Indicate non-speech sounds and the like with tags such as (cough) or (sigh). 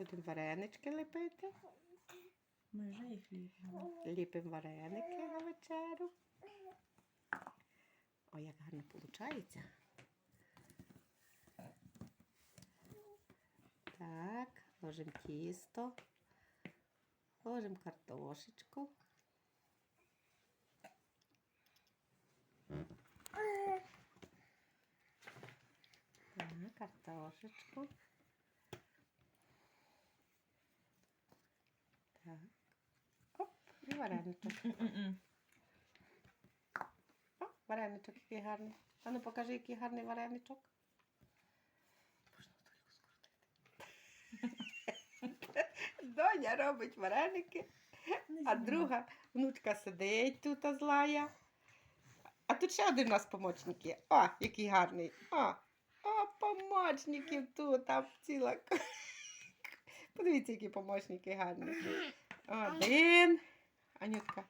Будемо варенички лепити. Ми вже їх ліпимо. Ліпимо вареники на вечерю. Ой, як гарно виходить. Так, ложимо тісто, ложимо картошечку. Так, картошечку. Вареничок. О, вареничок який гарний. А ну покажи, який гарний вареничок. Можна тільки скрутити. Доня робить вареники, а друга внучка сидить тут а злая. А тут ще один у нас помічник є. О, який гарний. О, о помічників тут, там ціла. (laughs) Подивіться, які помічники гарні. Один. Анютка.